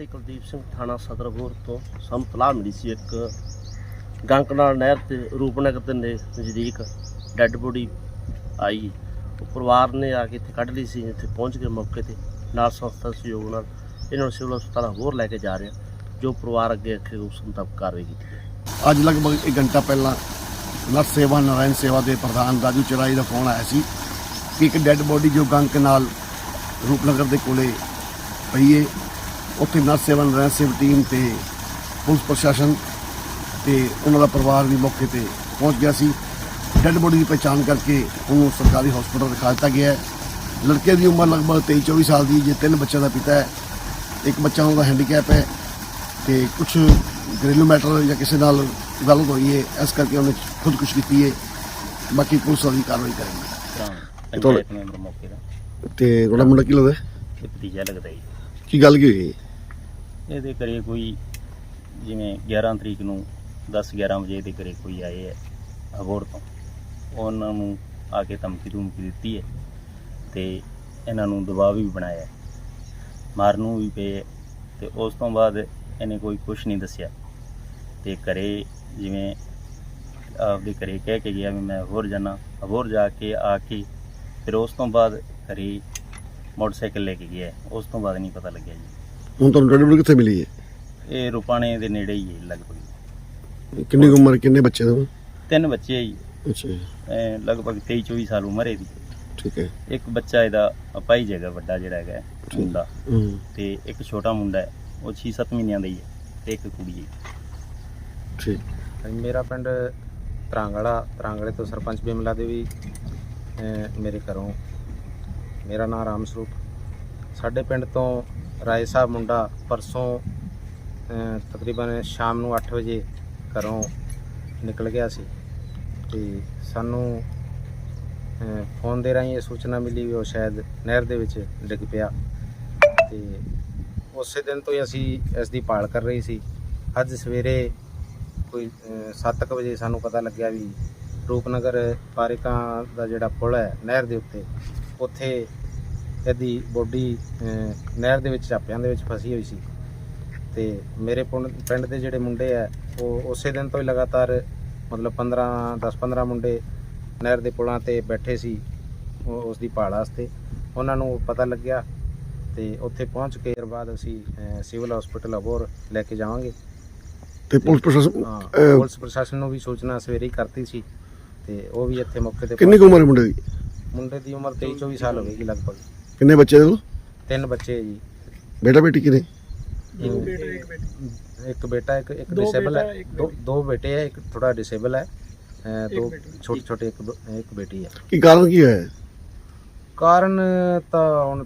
ਤੇ ਕੁਲਦੀਪ ਸਿੰਘ ਥਾਣਾ ਸਦਰਪੁਰ ਤੋਂ ਸਾਨੂੰ ਤਲਾਹ ਮਿਲੀ ਸੀ ਇੱਕ ਗੰਕਨਾਲ ਨਹਿਰ ਤੇ ਰੂਪਨਗਰ ਦੇ ਨੇ- ਨਜ਼ਦੀਕ ਡੈੱਡ ਬੋਡੀ ਆਈ। ਉਹ ਪਰਿਵਾਰ ਨੇ ਆ ਕੇ ਇੱਥੇ ਕੱਢ ਲਈ ਸੀ, ਇੱਥੇ ਪਹੁੰਚ ਕੇ ਮੌਕੇ ਤੇ ਨਾਲ ਸੰਸਥਾ ਸਹਿਯੋਗ ਨਾਲ ਇਹਨਾਂ ਨੂੰ ਸਿਵਲ ਹਸਪਤਾਲ ਹੋਰ ਲੈ ਕੇ ਜਾ ਰਹੇ ਆ ਜੋ ਪਰਿਵਾਰ ਅੱਗੇ ਅੱਗੇ ਉਸ ਮੁਤਾਬਕ ਕਾਰਵਾਈ ਕੀਤੀ ਜਾਏ ਅੱਜ ਲਗਭਗ 1 ਘੰਟਾ ਪਹਿਲਾਂ ਨਰ ਸੇਵਾ, ਨਾਰਾਇਣ ਸੇਵਾ ਦੇ ਪ੍ਰਧਾਨ ਰਾਜੂ ਚਰਾਈ ਦਾ ਫੋਨ ਆਇਆ ਸੀ ਕਿ ਇੱਕ ਡੈੱਡ ਬੋਡੀ ਜੋ ਗੰਕ ਨਾਲ ਰੂਪਨਗਰ ਦੇ ਕੋਲੇ ਪਈ ਏ। ਉੱਥੇ ਨਰ ਸੇਵਾ ਨਾਰਾਇਣ ਸੇਵਾ ਟੀਮ ਤੇ ਪੁਲਿਸ ਪ੍ਰਸ਼ਾਸਨ ਤੇ ਉਹਨਾਂ ਦਾ ਪਰਿਵਾਰ ਵੀ ਮੌਕੇ ਤੇ ਪਹੁੰਚ ਗਿਆ ਸੀ। ਡੈੱਡ ਬੋਡੀ ਦੀ ਪਛਾਣ ਕਰਕੇ ਉਹਨੂੰ ਸਰਕਾਰੀ ਹਸਪਤਾਲ ਰਖਾ ਦਿੱਤਾ ਗਿਆ ਹੈ। ਲੜਕੇ ਦੀ ਉਮਰ ਲਗਭਗ 23 24 ਸਾਲ ਦੀ ਜੇ ਤਿੰਨ ਬੱਚਿਆਂ ਦਾ ਪਿਤਾ ਹੈ ਇੱਕ ਬੱਚਾ ਉਹਦਾ ਹੈਂਡੀਕੈਪ ਹੈ ਤੇ ਕੁਝ ਘਰੇਲੂ ਮੈਟਰ ਜਾਂ ਕਿਸੇ ਨਾਲ ਗੱਲ ਹੋਈ ਹੈ ਇਸ ਕਰਕੇ ਉਹਨੇ ਖੁਦਕੁਸ਼ੀ ਕੀਤੀ ਹੈ। ਬਾਕੀ ਪੁਲਿਸ ਵਾਲੀ ਕਾਰਵਾਈ ਕਰੇਗੀ। ਤਾਂ ਤੁਹਾਡੇ- ਪੰਚਾਇਤ ਮੈਂਬਰ ਮੌਕੇ ਦਾ ਤੇ ਤੁਹਾਡਾ ਮੁੰਡਾ ਕੀ ਲੱਗਦਾ ਹੈ? ਤੇ ਭਤੀਜਾ ਲੱਗਦਾ ਜੀ। ਕੀ ਗੱਲ ਕੀ ਹੋਈ ਹੈ? ਇਹਦੇ ਘਰੇ ਕੋਈ ਜਿਵੇਂ 11 ਤਰੀਕ ਨੂੰ 10 11 ਵਜੇ ਦੇ ਘਰੇ ਕੋਈ ਆਏ ਹੈ ਅਬੋਰ ਤੋਂ, ਉਹਨਾਂ ਨੂੰ ਆ ਕੇ ਧਮਕੀ ਧਮਕੀ ਦਿੱਤੀ ਹੈ ਤੇ ਇਹਨਾਂ ਨੂੰ ਦਬਾਅ ਵੀ ਬਣਾਇਆ ਹੈ। ਮਾਰਨ ਨੂੰ ਵੀ ਪਏ ਹੈ ਤੇ ਉਸ ਤੋਂ ਬਾਅਦ ਇਹਨੇ ਕੋਈ ਕੁਝ ਨਹੀਂ ਦੱਸਿਆ। ਤੇ ਘਰੇ ਜਿਵੇਂ ਆਪਦੇ ਘਰੇ ਕਹਿ ਕੇ ਗਿਆ ਵੀ ਮੈਂ ਹੋਰ ਜਾਣਾ ਹੋਰ ਜਾ ਕੇ ਆ ਕੇ ਫਿਰ ਉਸ ਤੋਂ ਬਾਅਦ ਘਰੇ ਮੋਟਰਸਾਈਕਲ ਲੈ ਕੇ ਗਿਆ ਉਸ ਤੋਂ ਬਾਅਦ ਨਹੀਂ ਪਤਾ ਲੱਗਿਆ ਜੀ। ਹੁਣ ਤੁਹਾਨੂੰ ਡੈਡ ਬੋਡੀ ਕਿੱਥੇ ਮਿਲੀ ਹੈ? ਇਹ ਰੁਪਾਣੇ ਦੇ ਨੇੜੇ ਹੀ ਹੈ ਲਗਭਗ। ਕਿੰਨੀ ਕੁ ਉਮਰ ਕਿੰਨੇ ਬੱਚੇ ਦਾ ਤਿੰਨ ਬੱਚੇ ਹੈ ਜੀ। ਅੱਛਾ ਜੀ, ਇਹ ਲਗਭਗ 23 24 ਸਾਲ ਉਮਰ ਹੈ ਇਹਦੀ। ਠੀਕ ਹੈ। ਇੱਕ ਬੱਚਾ ਇਹਦਾ ਅਪਾਈ ਜਗ੍ਹਾ ਵੱਡਾ ਜਿਹੜਾ ਹੈਗਾ ਹੈ, ਮੁੰਡਾ। ਹੂੰ। ਤੇ ਇੱਕ ਛੋਟਾ ਮੁੰਡਾ ਹੈ ਉਹ 6-7 ਮਹੀਨਿਆਂ ਦਾ ਹੀ ਹੈ ਤੇ ਇੱਕ ਕੁੜੀ ਹੈ। ਠੀਕ। ਮੇਰਾ ਪਿੰਡ ਤਰਾਂਗੜਾ ਤਰਾਂਗੜੇ ਤੋਂ ਸਰਪੰਚ ਬਿਮਲਾ ਦੇਵੀ ਅਹ ਮੇਰੇ ਘਰੋਂ। ਮੇਰਾ ਨਾਮ ਰਾਮ ਸਰੂਪ। ਸਾਡੇ ਪਿੰਡ ਤੋਂ ਰਾਏ ਸਾਹਿਬ ਮੁੰਡਾ ਪਰਸੋਂ ਤਕਰੀਬਨ ਸ਼ਾਮ ਨੂੰ 8 ਵਜੇ ਘਰੋਂ ਨਿਕਲ ਗਿਆ ਸੀ। ਤੇ ਸਾਨੂੰ ਫੋਨ ਦੇ ਰਾਹੀਂ ਇਹ ਸੂਚਨਾ ਮਿਲੀ ਵੀ ਉਹ ਸ਼ਾਇਦ ਨਹਿਰ ਦੇ ਵਿੱਚ ਡਿੱਗ ਪਿਆ। ਤੇ ਉਸੇ ਦਿਨ ਤੋਂ ਹੀ ਅਸੀਂ ਇਸ ਦੀ ਭਾਲ ਕਰ ਰਹੀ ਸੀ। ਅੱਜ ਸਵੇਰੇ ਕੋਈ 7:00 ਵਜੇ ਸਾਨੂੰ ਪਤਾ ਲੱਗਿਆ ਵੀ ਰੂਪਨਗਰ ਪਾਰਿਕਾਂ ਦਾ ਜਿਹੜਾ ਪੁਲ ਹੈ ਨਹਿਰ ਦੇ ਉੱਤੇ, ਉੱਥੇ ਇਹਦੀ ਬੋਡੀ ਨਹਿਰ ਦੇ ਵਿੱਚ ਚਾਪਿਆਂ ਦੇ ਵਿੱਚ ਫਸੀ ਹੋਈ ਸੀ। ਤੇ ਮੇਰੇ ਪੁੰਡ- ਦੇ ਜਿਹੜੇ ਮੁੰਡੇ ਆ ਉਹ ਉਸੇ ਦਿਨ ਤੋਂ ਹੀ ਲਗਾਤਾਰ ਮਤਲਬ 15 10-15 ਮੁੰਡੇ ਨਹਿਰ ਦੇ ਪੁਲਾਂ ਤੇ ਬੈਠੇ ਸੀ ਉਸ ਦੀ ਭਾਲ ਵਾਸਤੇ। ਉਹਨਾਂ ਨੂੰ ਪਤਾ ਲੱਗਿਆ ਤੇ ਉੱਥੇ ਪਹੁੰਚ ਕੇ ਫਿਰ ਬਾਅਦ ਅਸੀਂ ਸਿਵਲ ਹਸਪੀਟਲ ਅਬੋਰ ਲੈ ਕੇ ਜਾਵਾਂਗੇ। ਤੇ ਪੁਲਿਸ ਪ੍ਰਸ਼ਾਸਨ ਪੁਲਿਸ ਪ੍ਰਸ਼ਾਸਨ ਨੂੰ ਵੀ ਸੂਚਨਾ ਸਵੇਰੇ ਹੀ ਕਰਤੀ ਸੀ ਤੇ ਉਹ ਵੀ ਇੱਥੇ ਮੌਕੇ ਤੇ ਕਿੰਨੀ ਉਮਰ ਹੈ ਮੁੰਡੇ ਦੀ? ਮੁੰਡੇ ਦੀ ਉਮਰ 23 24 ਸਾਲ ਹੋਵੇਗੀ ਲਗਭਗ। ਕਿੰਨੇ ਬੱਚੇ ਦੇ ਤਿੰਨ ਬੱਚੇ ਹੈ ਜੀ। ਬੇਟਾ ਬੇਟੀ ਕਿਨੇ ਇੱਕ ਬੇਟਾ। ਇੱਕ ਇੱਕ ਡਿਸੇਬਲ ਹੈ। ਦੋ ਦੋ ਬੇਟੇ ਹੈ ਇੱਕ ਥੋੜਾ ਡਿਸੇਬਲ ਹੈ। ਦੋ ਛੋਟੇ ਛੋਟੇ ਇੱਕ ਬੇਟੀ ਹੈ ਕੀ ਕਾਰਨ ਕੀ ਹੋਇਆ? ਹੈ? ਕਾਰਨ ਤਾਂ ਹੁਣ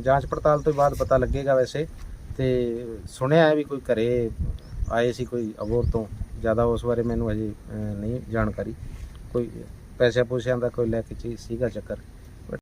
ਜਾਂਚ ਪੜਤਾਲ ਤੋਂ ਬਾਅਦ ਪਤਾ ਲੱਗੇਗਾ ਵੈਸੇ। ਤੇ ਸੁਣਿਆ ਹੈ ਵੀ ਕੋਈ ਘਰੇ ਆਏ ਸੀ ਕੋਈ ਅਬੋਰ ਤੋਂ। ਜ਼ਿਆਦਾ ਉਸ ਬਾਰੇ ਮੈਨੂੰ ਅਜੇ ਅਹ, ਨਹੀਂ ਜਾਣਕਾਰੀ। ਕੋਈ ਪੈਸੇ ਪੂਸਿਆਂ ਦਾ ਕੋਈ ਲੈ ਕੇ ਚੀਜ਼ ਸੀਗਾ ਚੱਕਰ।